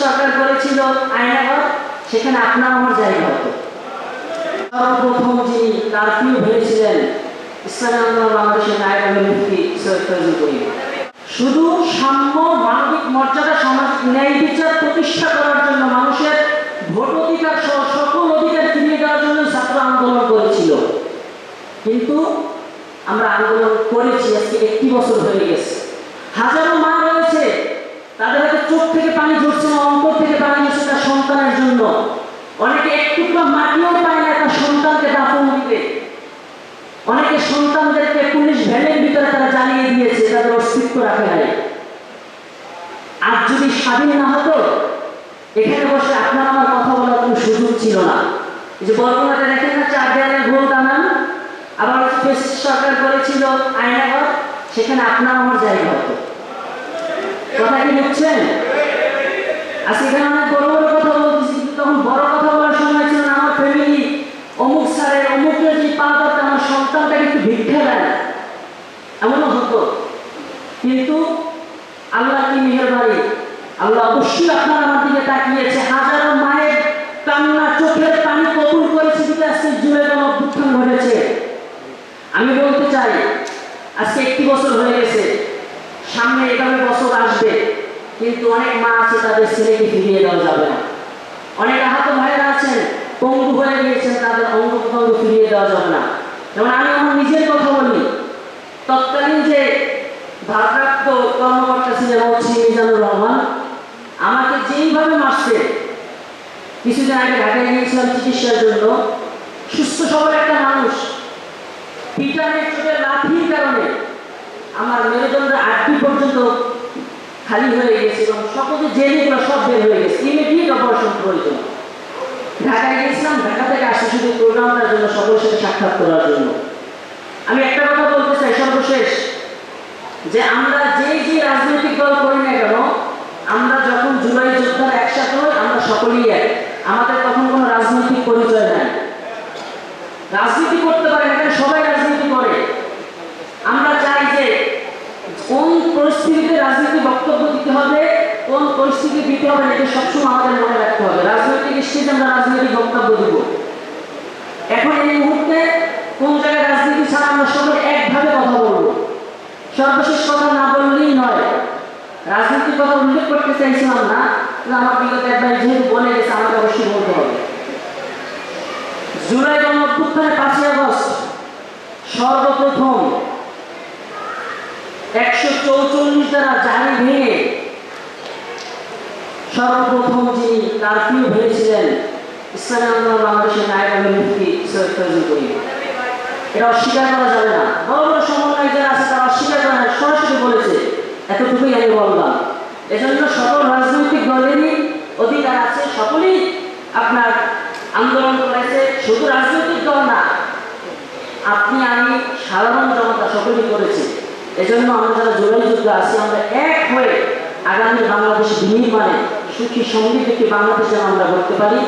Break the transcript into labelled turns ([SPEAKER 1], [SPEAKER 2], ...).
[SPEAKER 1] সরকার করেছিল আয়নাঘর, সেখানে আপনার আমার হতো। সর্বপ্রথম যিনি কারফিউ শুধু সাম্য মানবিক মর্যাদা সামাজিক ন্যায় বিচার প্রতিষ্ঠা করার জন্য মানুষের ভোট অধিকার সহ সকল অধিকার ফিরিয়ে দেওয়ার জন্য ছাত্র আন্দোলন করেছিল। কিন্তু আমরা আন্দোলন করেছি, আজকে একটি বছর হয়ে গেছে হাজারো মা রয়েছে তাদের হাতে চোখ থেকে পানি ঝরছে না অন্তর থেকে পানি ঝরছে তার সন্তানের জন্য অনেকে একটু মাটিও পায় না তার সন্তানকে দাফন দিতে। অনেকে সন্তানদেরকে পুলিশ ভ্যানের ভিতরে তারা জানিয়ে দিয়েছে, তাদের অস্তিত্ব রাখে নাই। আর যদি স্বাধীন না হতো, এখানে বসে আপনার আমার কথা বলার কোনো সুযোগ ছিল না। যে বর্তমানে দেখেন না, চার দেয়ালে ভুল দানান। আবার সরকার করেছিল আয়নাঘর সেখানে আপনার আমার জায়গা হতো। কথা কি বুঝছেন? এখানে অনেক বড় বড় কথা বলতেছি কিন্তু তখন বড় কথা বলার সময় ছিল না আমার ফ্যামিলি অমুক স্যারের অমুকের যে পা ধরতে আমার সন্তানটাকে একটু ভিক্ষা দেন এমনও হতো কিন্তু আল্লাহ কি মেহরবানি? আল্লাহ অবশ্যই আপনার আমার দিকে তাকিয়েছে। হাজারো মায়ের কান্না, চোখের পানি কবুল করেছে কিন্তু আজকে জুড়ে গণ অভ্যুত্থান ঘটেছে। আমি বলতে চাই, আজকে একটি বছর হয়ে গেছে। সামনে এভাবে বছর আসবে, কিন্তু অনেক মা আছে, তাদের ছেলেকে ফিরিয়ে দেওয়া যাবে না। অনেক আহত ভাইয়েরা আছেন পঙ্গু হয়ে গিয়েছেন, তাদের অঙ্গ প্রত্যঙ্গ ফিরিয়ে দেওয়া যাবে না। যেমন আমি আমার নিজের কথা বলি তৎকালীন যে ভারপ্রাপ্ত কর্মকর্তা ছিলেন মৌসি মিজানুর রহমান। আমাকে যেইভাবে মারছে, কিছুদিন আগে ঢাকায় গিয়েছিলাম চিকিৎসার জন্য। সুস্থ সবল একটা মানুষ। পিটানের চোখে লাঠির কারণে আমার মেরুদণ্ডের আটটি পর্যন্ত খালি হয়ে গেছে এবং সকলে জেলিগুলো সব বের হয়ে গেছে। ইমিডিয়েট অপারেশন প্রয়োজন ঢাকায় গিয়েছিলাম, ঢাকা থেকে আসে শুধু প্রোগ্রামটার জন্য, সকলের সাথে সাক্ষাৎ করার জন্য। আমি একটা কথা বলতে চাই, সর্বশেষ। যে আমরা যেই যে রাজনৈতিক দল করি না কেন, আমরা যখন জুলাই যোদ্ধার একসাথে হই আমরা সকলেই এক। আমাদের তখন কোনো রাজনৈতিক পরিচয় নাই। রাজনীতি করতে পারে এখানে সবাই রাজনীতি করে। আমরা চাই যে কোন পরিস্থিতিতে রাজনীতি বক্তব্য দিতে হবে, কোন পরিস্থিতি দিতে হবে এটা সবসময় আমাদের মনে রাখতে হবে। রাজনৈতিক স্টেজে আমরা রাজনৈতিক বক্তব্য দিব। এখন এই মুহূর্তে সর্বশেষ কথা না বললেই নয়। রাজনীতির কথা উল্লেখ করতে চাইছিলাম না আমার বিগত একবার যেহেতু বলে গেছে, আমাকে অবশ্যই বলতে হবে। জুলাই গণ অভ্যুত্থানে পাঁচই আগস্ট, সর্বপ্রথম একশো চৌচল্লিশ দ্বারা জারি ভেঙে সর্বপ্রথম যিনি কারফিউ ভেবেছিলেন ইসলামী বাংলাদেশের নায়ক মুফতি সৈয়দ ফজল করিম। এটা অস্বীকার করা যাবে না। বড় বড় সমন্বয় যারা আছে, তারা অস্বীকার করে না, সরাসরি বলেছে। এতটুকুই আমি বললাম। এজন্য সকল রাজনৈতিক দলেরই অধিকার আছে, সকলেই আপনার আন্দোলন করেছে, শুধু রাজনৈতিক দল না, আপনি, আমি, সাধারণ জনতা সকলেই করেছে। এজন্য আমরা যারা জুলাই যুদ্ধ আছি, আমরা এক হয়ে আগামী বাংলাদেশ বিনির্মাণে সুখী সমৃদ্ধ একটি বাংলাদেশ আমরা করতে পারি।